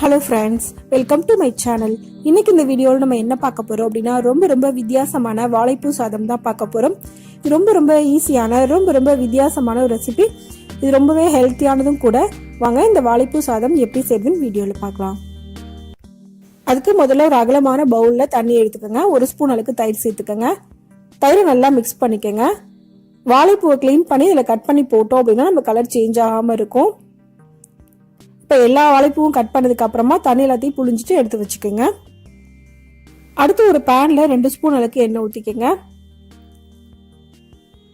Hello friends welcome to my channel இன்னைக்கு இந்த வீடியோவில் நம்ம என்ன பார்க்க போகிறோம் அப்படின்னா ரொம்ப ரொம்ப வித்தியாசமான வாழைப்பூ சாதம் தான் பார்க்க போகிறோம் இது ரொம்ப ரொம்ப ஈஸியான ரொம்ப ரொம்ப வித்தியாசமான ஒரு ரெசிபி இது ரொம்பவே ஹெல்த்தியானதும் கூட. வாங்க இந்த வாழைப்பூ சாதம் எப்படி செய்யுதுன்னு வீடியோவில் பார்க்கலாம். அதுக்கு முதல்ல ஒரு அகலமான பவுலில் தண்ணி எடுத்துக்கோங்க. ஒரு ஸ்பூன் அளவுக்கு தயிர் சேர்த்துக்கோங்க. தயிரை நல்லா மிக்ஸ் பண்ணிக்கோங்க. வாழைப்பூவை க்ளீன் பண்ணி இதில் கட் பண்ணி போட்டோம் அப்படின்னா நம்ம கலர் சேஞ்ச் ஆகாமல் இருக்கும். இப்போ எல்லா வளைப்பும் கட் பண்ணதுக்கு அப்புறமா தண்ணி எல்லாத்தையும் புழிஞ்சிட்டு எடுத்து வச்சுக்கோங்க. அடுத்து ஒரு பேனில் ரெண்டு ஸ்பூன் அளவுக்கு எண்ணெய் ஊற்றிக்கோங்க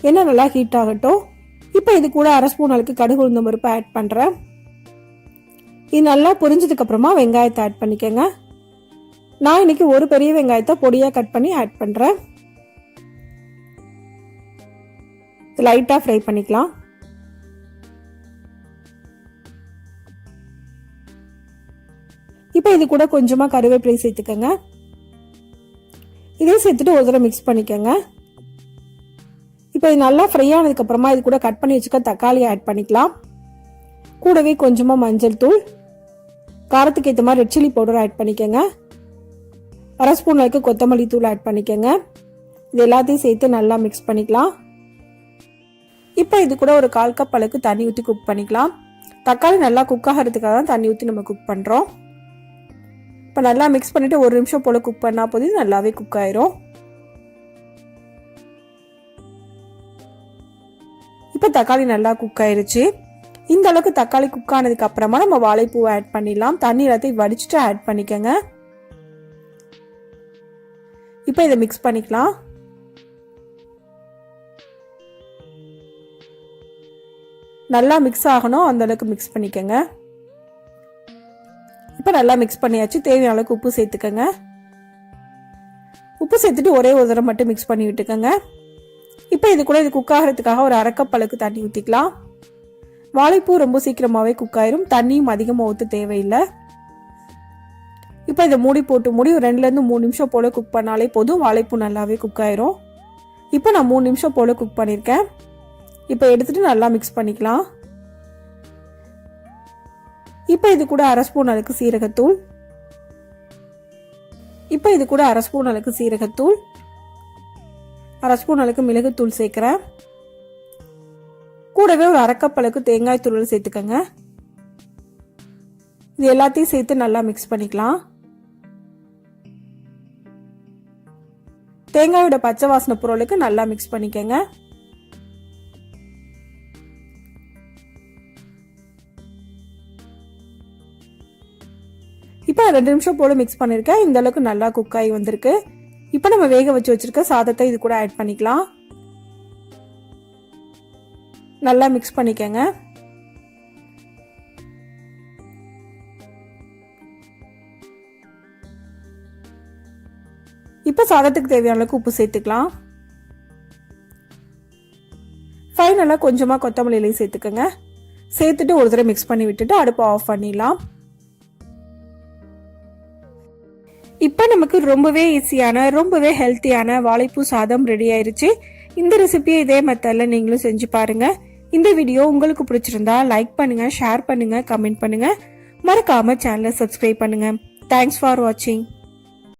எண்ணெய் நல்லா ஹீட் ஆகட்டும். இப்போ இது கூட அரை ஸ்பூன் அளவுக்கு கடுகு உளுந்த பருப்பு ஆட் பண்ணுறேன் இது நல்லா பொரிஞ்சதுக்கு அப்புறமா வெங்காயத்தை ஆட் பண்ணிக்கோங்க. நான் இன்னைக்கு ஒரு பெரிய வெங்காயத்தை பொடியாக கட் பண்ணி ஆட் பண்ணுறேன் லைட்டாக ஃப்ரை பண்ணிக்கலாம். இப்போ இது கூட கொஞ்சமாக கருவேப்பிலை சேர்த்துக்கோங்க. இதையும் சேர்த்துட்டு ஒரு தடவை மிக்ஸ் பண்ணிக்கோங்க. இப்போ இது நல்லா ஃப்ரை ஆனதுக்கப்புறமா இது கூட கட் பண்ணி வச்சுக்க தக்காளி ஆட் பண்ணிக்கலாம். கூடவே கொஞ்சமாக மஞ்சள் தூள் காரத்துக்கு ஏற்ற மாதிரி ரெட் சில்லி பவுடர் ஆட் பண்ணிக்கோங்க. அரை ஸ்பூன் அளவுக்கு கொத்தமல்லி தூள் ஆட் பண்ணிக்கோங்க. இது எல்லாத்தையும் சேர்த்து நல்லா மிக்ஸ் பண்ணிக்கலாம். இப்போ இது கூட ஒரு கால் கப் அளவுக்கு தண்ணி ஊற்றி குக் பண்ணிக்கலாம். தக்காளி நல்லா குக் ஆகிறதுக்காக தான் தண்ணி ஊற்றி நம்ம குக் பண்ணுறோம் இப்போ நல்லா மிக்ஸ் பண்ணிவிட்டு ஒரு நிமிஷம் போல் குக் பண்ணால் போதும். நல்லாவே குக் ஆயிரும். இப்போ தக்காளி நல்லா குக் ஆயிருச்சு. இந்த அளவுக்கு தக்காளி குக் ஆனதுக்கு அப்புறமா நம்ம வாழைப்பூவை ஆட் பண்ணிடலாம். தண்ணி எல்லாத்தையும் வடிச்சுட்டு ஆட் பண்ணிக்கோங்க. இப்போ இதை மிக்ஸ் பண்ணிக்கலாம். நல்லா மிக்ஸ் ஆகணும். அந்த அளவுக்கு மிக்ஸ் பண்ணிக்கோங்க. இப்போ நல்லா மிக்ஸ் பண்ணியாச்சு. தேவையான அளவுக்கு உப்பு சேர்த்துக்கோங்க. உப்பு சேர்த்துட்டு ஒரே ஒரு தடவை மட்டும் மிக்ஸ் பண்ணி விட்டுக்கோங்க. இப்போ இது கூட இது குக் ஆகிறதுக்காக ஒரு அரைக்கப் அளவுக்கு தண்ணி ஊற்றிக்கலாம் வாழைப்பூ ரொம்ப சீக்கிரமாகவே குக் ஆயிரும். தண்ணியும் அதிகமாக ஊற்ற தேவையில்லை. இப்போ இதை மூடி போட்டு மூடி ஒரு ரெண்டுலேருந்து மூணு நிமிஷம் போல் குக் பண்ணாலே போதும். வாழைப்பூ நல்லாவே குக் ஆயிரும். இப்போ நான் மூணு நிமிஷம் போல் குக் பண்ணியிருக்கேன் இப்போ எடுத்துகிட்டு நல்லா மிக்ஸ் பண்ணிக்கலாம். இப்போ இது கூட அரை ஸ்பூன் அளவுக்கு சீரகத்தூள். இப்போ இது கூட அரை ஸ்பூன் அளவுக்கு சீரகத்தூள். அரை ஸ்பூன் அளவுக்கு மிளகுத்தூள் சேர்க்குறேன். கூடவே ஒரு அரைக்கப் அளவுக்கு தேங்காய் தூள் சேர்த்துக்கோங்க. இது எல்லாத்தையும் சேர்த்து நல்லா மிக்ஸ் பண்ணிக்கலாம். தேங்காயோட பச்சை வாசனை பொருளுக்கு நல்லா மிக்ஸ் பண்ணிக்கோங்க. இப்போ ரெண்டு நிமிஷம் போல மிக்ஸ் பண்ணியிருக்கேன் இந்த அளவுக்கு நல்லா குக் ஆகி வந்திருக்கு. இப்போ நம்ம வேக வச்சு வச்சிருக்க சாதத்தை இது கூட ஆட் பண்ணிக்கலாம். நல்லா மிக்ஸ் பண்ணிக்கங்க. இப்போ சாதத்துக்கு தேவையான அளவுக்கு உப்பு சேர்த்துக்கலாம். ஃபைனலாக கொஞ்சமாக கொத்தமல்லி இலையும் சேர்த்துக்கோங்க. சேர்த்துட்டு ஒரு தடவை மிக்ஸ் பண்ணி விட்டுட்டு அடுப்பை ஆஃப் பண்ணிடலாம். இப்போ நமக்கு ரொம்பவே ஈஸியான ரொம்பவே ஹெல்த்தியான வாழைப்பூ சாதம் ரெடி ஆயிருச்சு. இந்த ரெசிபியை இதே மெத்தடில் நீங்களும் செஞ்சு பாருங்க. இந்த வீடியோ உங்களுக்கு பிடிச்சிருந்தா லைக் பண்ணுங்க ஷேர் பண்ணுங்க கமெண்ட் பண்ணுங்க. மறக்காம சேனலை சப்ஸ்கிரைப் பண்ணுங்க. தேங்க்ஸ் ஃபார் வாட்சிங்